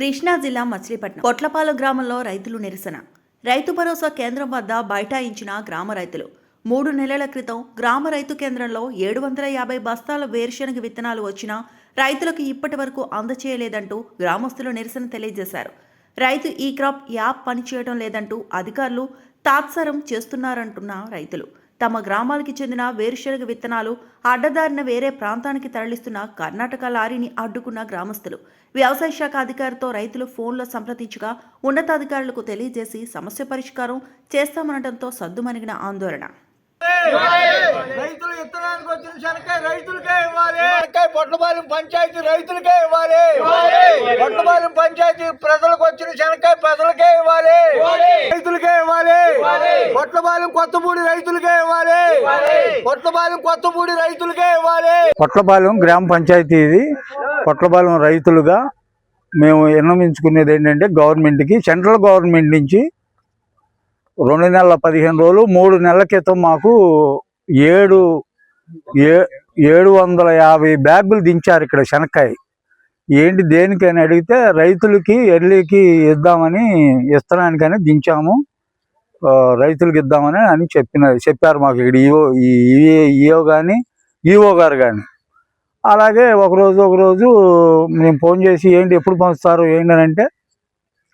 కృష్ణా జిల్లా మచిలీపట్నం కొట్లపాల గ్రామంలో రైతులు నిరసన. రైతు భరోసా కేంద్రం వద్ద బైఠాయించిన గ్రామ రైతులు. మూడు నెలల క్రితం గ్రామ రైతు కేంద్రంలో ఏడు వందల యాభై బస్తాల వేరుశనగ విత్తనాలు వచ్చినా రైతులకు ఇప్పటి వరకు అందచేయలేదంటూ గ్రామస్తులు నిరసన తెలియజేశారు. రైతు ఈ క్రాప్ యాప్ పనిచేయడం లేదంటూ అధికారులు తాత్సారం చేస్తున్నారంటున్న రైతులు. తమ గ్రామాలకి చెందిన వేరుశెనగ విత్తనాలు అడ్డదారిన వేరే ప్రాంతానికి తరలిస్తున్న కర్ణాటక లారీని అడ్డుకున్న గ్రామస్తులు. వ్యవసాయ శాఖ అధికారితో రైతులు ఫోన్లో సంప్రదించగా ఉన్నతాధికారులకు తెలియజేసి సమస్య పరిష్కారం చేస్తామనడంతో సద్దుమణిగిన ఆందోళన. రైతులు ఇత్తనానికి వచ్చిన శనకాయ రైతులకే ఇవ్వాలి. శనకాయ పొట్టపాలెం పంచాయతీ రైతులకే ఇవ్వాలి. పొట్టపాలెం పంచాయతీ ప్రజలకు వచ్చిన శనకాయ ప్రజలకే ఇవ్వాలి. రైతులకే ఇవ్వాలి. పొట్టపాలెం కొత్తపూడి రైతులకే ఇవ్వాలి. పొట్టపాలెం కొత్తపూడి రైతులకే ఇవ్వాలి. పొట్లపాలెం గ్రామ పంచాయతీ ఇది. పొట్లపాలెం రైతులుగా మేము విన్నవించుకునేది ఏంటంటే గవర్నమెంట్కి సెంట్రల్ గవర్నమెంట్ నుంచి రెండు నెలల పదిహేను రోజులు మూడు నెలల క్రితం మాకు ఏడు ఏ ఏడు వందల యాభై బ్యాగులు దించారు ఇక్కడ శనక్కాయ. ఏంటి దేనికని అడిగితే రైతులకి ఎర్లీకి ఇద్దామని ఇస్తనానికని దించాము. రైతులకి ఇద్దామని అని చెప్పిన చెప్పారు మాకు ఇక్కడ ఈఓ ఈ ఈఓ కానీ ఈఓ గారు కానీ అలాగే ఒకరోజు ఒకరోజు మేము ఫోన్ చేసి ఏంటి ఎప్పుడు పంచుతారు? ఏంటి అని అంటే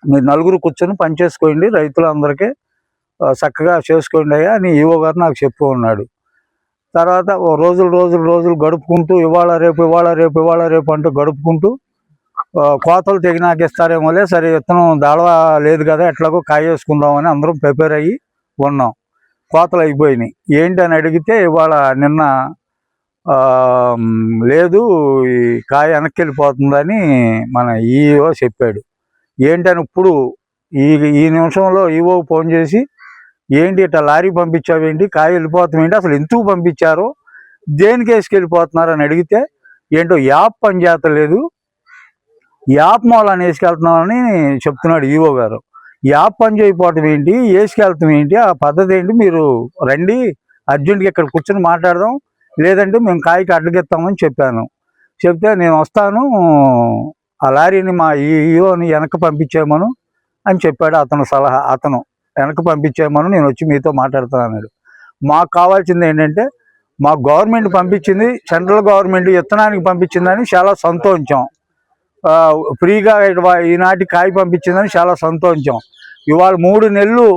మీరు నలుగురు కూర్చొని పని చేసుకోండి రైతులందరికీ. చక్కగా చేసుకోండి అయ్యా అని ఈవో గారు నాకు చెప్పు ఉన్నాడు తర్వాత ఓ రోజులు రోజులు రోజులు గడుపుకుంటూ ఇవాళ రేపు ఇవాళ రేపు ఇవాళ రేపు అంటూ గడుపుకుంటూ కోతలు తెగినాక ఇస్తారేమోలే సరే విత్తనం దాళవ లేదు కదా ఎట్లాగో కాయ వేసుకుందామని అందరం ప్రిపేర్ అయ్యి ఉన్నాం. కోతలు అయిపోయినాయి. ఏంటి అని అడిగితే ఇవాళ నిన్న లేదు ఈ కాయ వెనక్కి వెళ్ళిపోతుందని మన ఈఓ చెప్పాడు. ఏంటని ఇప్పుడు ఈ ఈ నిమిషంలో ఈఓ ఫోన్ చేసి ఏంటి ఇట్లా లారీ పంపించావేంటి కాయ వెళ్ళిపోతామేంటి అసలు ఎందుకు పంపించారు? దేనికి వేసుకెళ్ళిపోతున్నారు అని అడిగితే ఏంటో యాప్ పనిచేస్తలేదు యాప్ మూలాన్ని వేసుకెళ్తున్నామని చెప్తున్నాడు ఈఓ గారు. యాప్ పని చేయకపోవటం ఏంటి? వేసుకెళ్తాం ఏంటి? ఆ పద్ధతి ఏంటి? మీరు రండి అర్జెంట్గా ఇక్కడ కూర్చొని మాట్లాడదాం. లేదంటే మేము కాయకి అడ్డగిస్తామని చెప్పాను. చెప్తే నేను వస్తాను ఆ లారీని మా ఈఓని వెనక్కి పంపించేయమను అని చెప్పాడు అతను సలహా అతను. వెనక్కి పంపించేయమని నేను వచ్చి మీతో మాట్లాడుతాను అన్నాడు మాకు కావాల్సింది ఏంటంటే మా గవర్నమెంట్ పంపించింది సెంట్రల్ గవర్నమెంట్ విత్తనానికి పంపించిందని చాలా సంతోషం ఫ్రీగా ఈనాటి కాయ పంపించిందని చాలా సంతోషం ఇవాళ మూడు నెలలు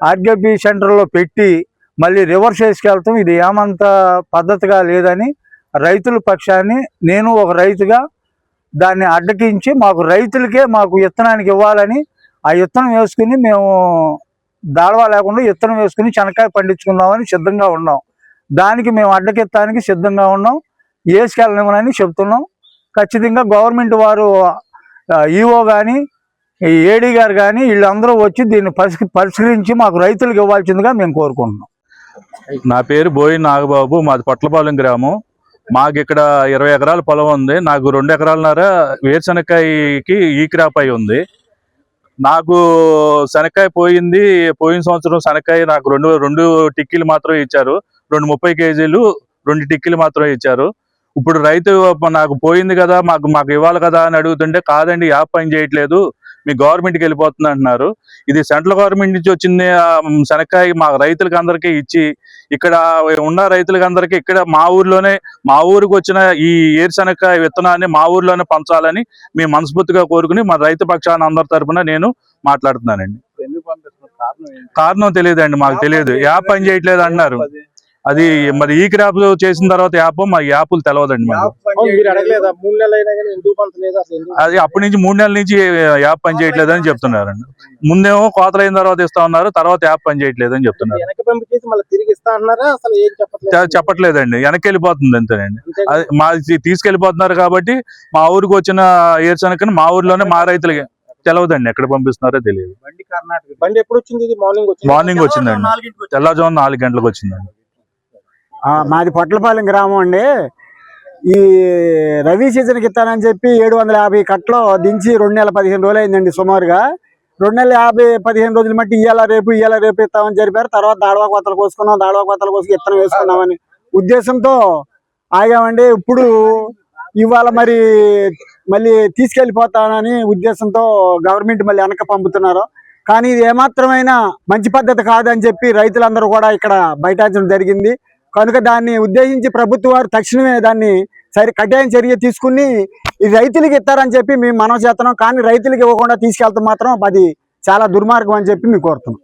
ఆర్గేపీ సెంటర్లో పెట్టి మళ్ళీ రివర్స్ చేసుకెళ్తాం ఇది ఏమంత పద్ధతిగా లేదని రైతుల పక్షాన్ని నేను ఒక రైతుగా దాన్ని అడ్డకించి మాకు రైతులకే మాకు విత్తనానికి ఇవ్వాలని ఆ విత్తనం వేసుకుని మేము దాడవా లేకుండా విత్తనం వేసుకుని శనక్కాయ పండించుకుందామని సిద్ధంగా ఉన్నాం. దానికి మేము అడ్డకెత్తానికి సిద్ధంగా ఉన్నాం. వేసుకెళ్ళనివ్వనని చెప్తున్నాం. ఖచ్చితంగా గవర్నమెంట్ వారు ఈఓ కానీ ఏడీ గారు కానీ వీళ్ళందరూ వచ్చి దీన్ని పరిశీ పరిశీలించి మాకు రైతులకు ఇవ్వాల్సిందిగా మేము కోరుకుంటున్నాం. నా పేరు బోయి నాగబాబు. మాది పొట్లపాలెం గ్రామం. మాకు ఇక్కడ ఇరవై ఎకరాల పొలం ఉంది. నాకు రెండు ఎకరాలన్నర వేరుశనక్కాయకి ఈ క్రాప్ అయి ఉంది. నాకు శనక్కాయ పోయింది పోయిన సంవత్సరం శనక్కాయ నాకు రెండు రెండు టిక్కీలు మాత్రమే ఇచ్చారు. రెండు ముప్పై కేజీలు రెండు టిక్కీలు మాత్రమే ఇచ్చారు. ఇప్పుడు రైతు నాకు పోయింది కదా మాకు మాకు ఇవ్వాలి కదా అని అడుగుతుంటే కాదండి యాప్ పని చేయట్లేదు మీ గవర్నమెంట్కి వెళ్ళిపోతుంది అంటున్నారు. ఇది సెంట్రల్ గవర్నమెంట్ నుంచి వచ్చింది శనక్కాయ మా రైతులకి అందరికీ ఇచ్చి ఇక్కడ ఉన్న రైతులకి అందరికీ ఇక్కడ మా ఊర్లోనే మా ఊరికి వచ్చిన ఈ ఏరుశనక్కాయ విత్తనాన్ని మా ఊర్లోనే పంచాలని మేము మనస్ఫూర్తిగా కోరుకుని మా రైతు పక్షాన అందరి తరపున నేను మాట్లాడుతున్నానండి. కారణం తెలియదండి మాకు తెలియదు. యాప్ పని చేయట్లేదు అంటున్నారు. అది మరి ఈ క్రాప్ చేసిన తర్వాత యాప్ మా యాప్లు ఎందుకు అది అప్పటి నుంచి మూడు నెలల నుంచి యాప్ పని చేయట్లేదు అని చెప్తున్నారండి. ముందేమో కోతలు అయిన తర్వాత ఇస్తా ఉన్నారు తర్వాత యాప్ పని చేయట్లేదు అని చెప్తున్నారు వెనక్కి పంపించేసి మళ్ళీ తిరిగి ఇస్తా అన్నారా? అసలు ఏం చెప్పట్లేదు? చె- చెప్పట్లేదండి. వెనక్కి వెళ్ళిపోతుంది అంతేనండి? అది మా తీసుకెళ్ళిపోతున్నారు కాబట్టి మా ఊరికి వచ్చిన ఏరుశనకని మా ఊర్లోనే మా రైతులకి తెలవదండి. ఎక్కడ పంపిస్తున్నారో తెలియదు. బండి కర్ణాటక. బండి ఎప్పుడు వచ్చింది? ఇది మార్నింగ్ వచ్చింది? మార్నింగ్ వచ్చిందండి. తెల్లవారుజామున నాలుగు గంటలకు వచ్చిందండి. మాది పొట్లపాలెం గ్రామం అండి. ఈ రవి సీజన్కి ఇస్తానని చెప్పి ఏడు వందల యాభై కట్టలో దించి రెండు నెలల పదిహేను రోజులు అయిందండి సుమారుగా. రెండు నెలల యాభై పదిహేను రోజులు మట్టి ఇయ్యాల రేపు ఇయ్యాల రేపు ఇస్తామని జరిపారు తర్వాత దాడవా కోతలు కోసుకున్నాం దాడవా కోతలు కోసుకు ఇత్తనం వేసుకున్నామని ఉద్దేశంతో ఆగామండి. ఇప్పుడు ఇవాళ మరి మళ్ళీ తీసుకెళ్ళిపోతానని ఉద్దేశంతో గవర్నమెంట్ మళ్ళీ వెనక పంపుతున్నారు. కానీ ఇది ఏమాత్రమైనా మంచి పద్ధతి కాదని చెప్పి రైతులందరూ కూడా ఇక్కడ బయటించడం జరిగింది. కనుక దాన్ని ఉద్దేశించి ప్రభుత్వం వారు తక్షణమే దాన్ని సరి కఠిన చర్య తీసుకుని ఈ రైతులకి ఇస్తారని చెప్పి మేము మనం చేస్తున్నాం. కానీ రైతులకు ఇవ్వకుండా తీసుకెళ్తాం మాత్రం అది చాలా దుర్మార్గం అని చెప్పి మేము కోరుతున్నాం.